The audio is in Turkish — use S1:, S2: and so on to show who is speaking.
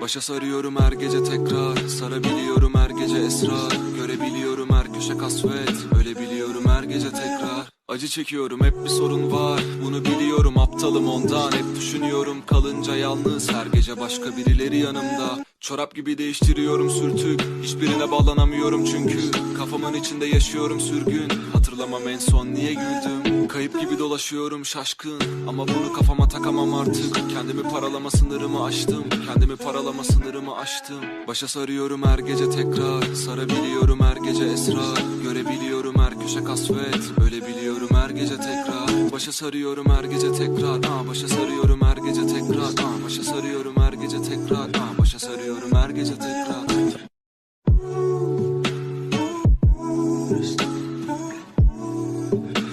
S1: Başa sarıyorum her gece tekrar Sarabiliyorum her gece esrar. Görebiliyorum her köşe kasvet Ölebiliyorum her gece tekrar. Acı çekiyorum hep bir sorun var. Bunu biliyorum aptalım ondan. Hep düşünüyorum kalınca yalnız. Her gece başka birileri yanımda. Çorap gibi değiştiriyorum sürtük Hiçbirine bağlanamıyorum çünkü. Kafamın içinde yaşıyorum sürgün. Hatırlamam en son niye güldüm Kayıp gibi dolaşıyorum şaşkın. Ama bunu kafama takamam artık. Kendimi paralama sınırımı aştım. Kendimi paralama sınırımı aştım. Başa sarıyorum her gece tekrar. Sarabiliyorum her gece esrar. Görebiliyorum her köşe kasvet. Ölebiliyorum her gece tekrar. Başa sarıyorum her gece tekrar. Aa, Başa sarıyorum her gece tekrar. Aa, Başa sarıyorum her gece tekrar. Aa, Başa sarıyorum her gece tekrar. Thank you.